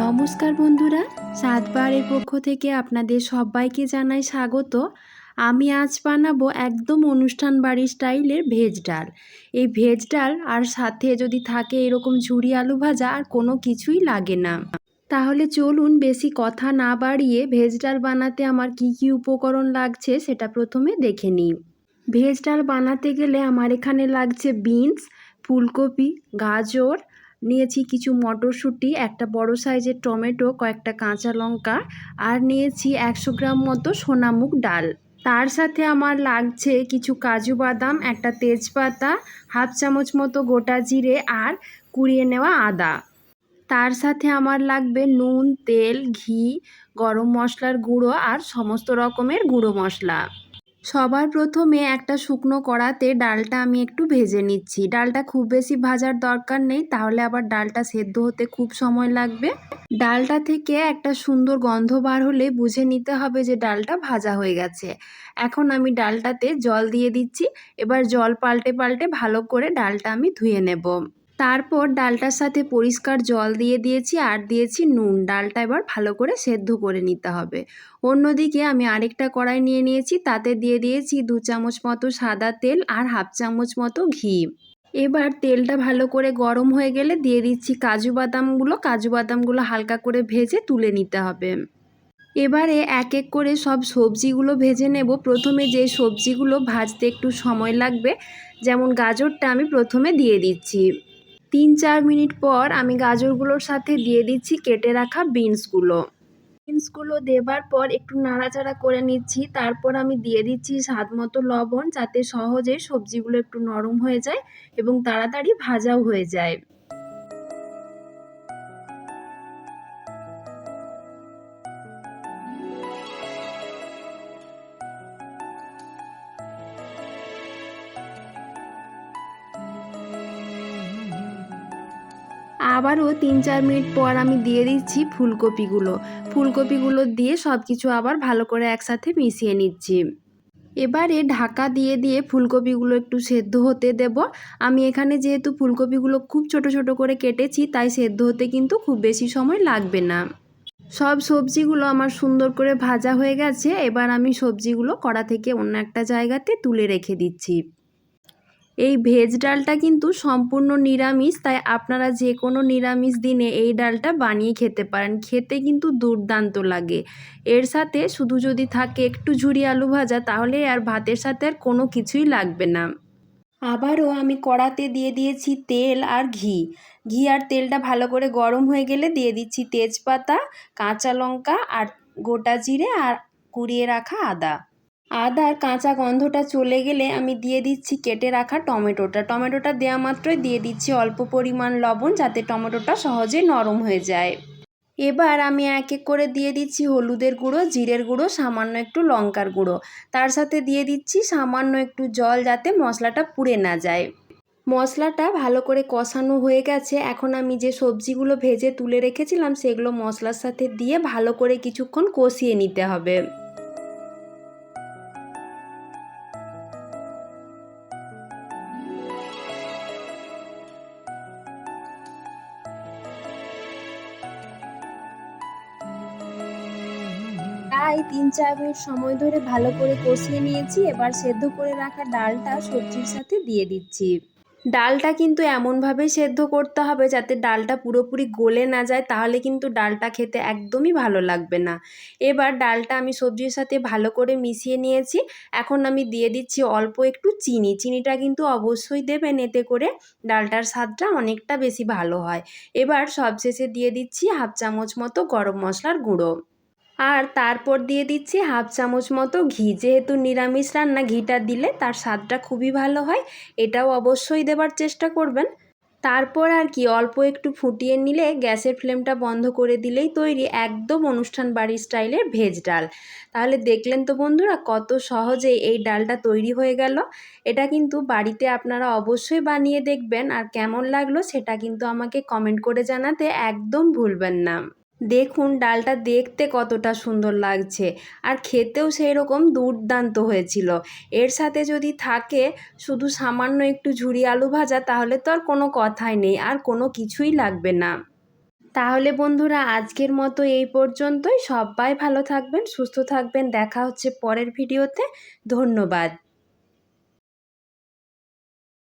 নমস্কার বন্ধুরা, সাতবারের পক্ষ থেকে আপনাদের সবাইকে জানাই স্বাগত। আমি আজ বানাবো একদম অনুষ্ঠান বাড়ির স্টাইলের ভেজ ডাল। এই ভেজ ডাল আর সাথে যদি থাকে এরকম ঝুড়ি আলু ভাজা আর কোনো কিছুই লাগে না। তাহলে চলুন বেশি কথা না বাড়িয়ে ভেজ ডাল বানাতে আমার কি কি উপকরণ লাগছে সেটা প্রথমে দেখে নিই। ভেজ ডাল বানাতে গেলে আমার এখানে লাগছে বিনস, ফুলকপি, গাজর নিয়েছি কিছু মটরশুঁটি, একটা বড় সাইজের টমেটো, কয়েকটা কাঁচা লঙ্কা আর নিয়েছি একশো গ্রাম মতো সোনামুখ ডাল। তার সাথে আমার লাগছে কিছু কাজু বাদাম, একটা তেজপাতা, হাফ চামচ মতো গোটা জিরে আর কুড়িয়ে নেওয়া আদা। তার সাথে আমার লাগবে নুন, তেল, ঘি, গরম মশলার গুঁড়ো আর সমস্ত রকমের গুঁড়ো মশলা। সবার প্রথমে একটা শুকনো কড়াতে ডালটা আমি একটু ভেজে নিচ্ছি। ডালটা খুব বেশি ভাজার দরকার নেই, তাহলে আবার ডালটা সেদ্ধ হতে খুব সময় লাগবে। ডালটা থেকে একটা সুন্দর গন্ধ বার হলে বুঝে নিতে হবে যে ডালটা ভাজা হয়ে গেছে। এখন আমি ডালটাতে জল দিয়ে দিচ্ছি, এবার জল পাল্টে পাল্টে ভালো করে ডালটা আমি ধুয়ে নেব। তারপর ডালটার সাথে পরিষ্কার জল দিয়ে দিয়েছি আর দিয়েছি নুন। ডালটা এবার ভালো করে সেদ্ধ করে নিতে হবে। অন্যদিকে আমি আরেকটা কড়াই নিয়ে নিয়েছি, তাতে দিয়ে দিয়েছি দু চামচ মতো সাদা তেল আর হাফ চামচ মতো ঘি। এবার তেলটা ভালো করে গরম হয়ে গেলে দিয়ে দিচ্ছি কাজু বাদামগুলো। কাজু বাদামগুলো হালকা করে ভেজে তুলে নিতে হবে। এবারে এক এক করে সব সবজিগুলো ভেজে নেব। প্রথমে যে সবজিগুলো ভাজতে একটু সময় লাগবে, যেমন গাজরটা আমি প্রথমে দিয়ে দিচ্ছি। তিন চার মিনিট পর আমি গাজরগুলোর সাথে দিয়ে দিচ্ছি কেটে রাখা বিনসগুলো। বিনসগুলো দেবার পর একটু নাড়াচাড়া করে নিচ্ছি, তারপর আমি দিয়ে দিচ্ছি স্বাদ মতো লবণ যাতে সহজে সবজিগুলো একটু নরম হয়ে যায় এবং তাড়াতাড়ি ভাজাও হয়ে যায়। আবারও তিন চার মিনিট পর আমি দিয়ে দিচ্ছি ফুলকপিগুলো। ফুলকপিগুলো দিয়ে সব কিছু আবার ভালো করে একসাথে মিশিয়ে নিচ্ছি। এবারে ঢাকা দিয়ে দিয়ে ফুলকপিগুলো একটু সেদ্ধ হতে দেব। আমি এখানে যেহেতু ফুলকপিগুলো খুব ছোট ছোট করে কেটেছি, তাই সেদ্ধ হতে কিন্তু খুব বেশি সময় লাগবে না। সব সবজিগুলো আমার সুন্দর করে ভাজা হয়ে গেছে। এবার আমি সবজিগুলো কড়া থেকে অন্য একটা জায়গাতে তুলে রেখে দিচ্ছি। এই ভেজ ডালটা কিন্তু সম্পূর্ণ নিরামিষ, তাই আপনারা যে কোনো নিরামিষ দিনে এই ডালটা বানিয়ে খেতে পারেন। খেতে কিন্তু দুর্দান্ত লাগে। এর সাথে শুধু যদি থাকে একটু ঝুরি আলু ভাজা, তাহলে আর ভাতের সাথে আর কোনো কিছুই লাগবে না। আবারও আমি কড়াতে দিয়ে দিয়েছি তেল আর ঘি। ঘি আর তেলটা ভালো করে গরম হয়ে গেলে দিয়ে দিচ্ছি তেজপাতা, কাঁচা লঙ্কা আর গোটা জিরে আর কুড়িয়ে রাখা আদা। আদার কাঁচা গন্ধটা চলে গেলে আমি দিয়ে দিচ্ছি কেটে রাখা টমেটোটা। টমেটোটা দেওয়া মাত্রই দিয়ে দিচ্ছি অল্প পরিমাণ লবণ যাতে টমেটোটা সহজে নরম হয়ে যায়। এবার আমি এক এক করে দিয়ে দিচ্ছি হলুদের গুঁড়ো, জিরের গুঁড়ো, সামান্য একটু লঙ্কার গুঁড়ো। তার সাথে দিয়ে দিচ্ছি সামান্য একটু জল যাতে মশলাটা পুড়ে না যায়। মশলাটা ভালো করে কষানো হয়ে গেছে। এখন আমি যে সবজিগুলো ভেজে তুলে রেখেছিলাম, সেগুলো মশলার সাথে দিয়ে ভালো করে কিছুক্ষণ কষিয়ে নিতে হবে। প্রায় তিন চার মিনিট সময় ধরে ভালো করে কষিয়ে নিয়েছি। এবার সেদ্ধ করে রাখা ডালটা সবজির সাথে দিয়ে দিচ্ছি। ডালটা কিন্তু এমনভাবে সেদ্ধ করতে হবে যাতে ডালটা পুরোপুরি গলে না যায়, তাহলে কিন্তু ডালটা খেতে একদমই ভালো লাগবে না। এবার ডালটা আমি সবজির সাথে ভালো করে মিশিয়ে নিয়েছি। এখন আমি দিয়ে দিচ্ছি অল্প একটু চিনি। চিনিটা কিন্তু অবশ্যই দেবেন, এতে করে ডালটার স্বাদটা অনেকটা বেশি ভালো হয়। এবার সবশেষে দিয়ে দিচ্ছি হাফ চামচ মতো গরম মশলার গুঁড়ো। আর তারপর দিয়ে দিচ্ছি হাফ চামচ মতো ঘি। যেহেতু নিরামিষ রান্না, ঘিটা দিলে তার স্বাদটা খুবই ভালো হয়, এটাও অবশ্যই দেবার চেষ্টা করবেন। তারপর আর কি, অল্প একটু ফুটিয়ে নিলে গ্যাসের ফ্লেমটা বন্ধ করে দিলেই তৈরি একদম অনুষ্ঠান বাড়ির স্টাইলের ভেজ ডাল। তাহলে দেখলেন তো বন্ধুরা, কত সহজে এই ডালটা তৈরি হয়ে গেল। এটা কিন্তু বাড়িতে আপনারা অবশ্যই বানিয়ে দেখবেন, আর কেমন লাগল সেটা কিন্তু আমাকে কমেন্ট করে জানাতে একদম ভুলবেন না। দেখুন, ডালটা দেখতে কতটা সুন্দর লাগছে। আর খেতেও সেই রকম দুর্দান্ত হয়েছিল। এর সাথে যদি থাকে শুধু সামান্য একটু ঝুরি আলু ভাজা, তাহলে তো আর কোনো কথাই নেই, আর কোনো কিছুই লাগবে না। তাহলে বন্ধুরা, আজকের মতো এই পর্যন্তই। সবাই ভালো থাকবেন, সুস্থ থাকবেন। দেখা হচ্ছে পরের ভিডিওতে। ধন্যবাদ।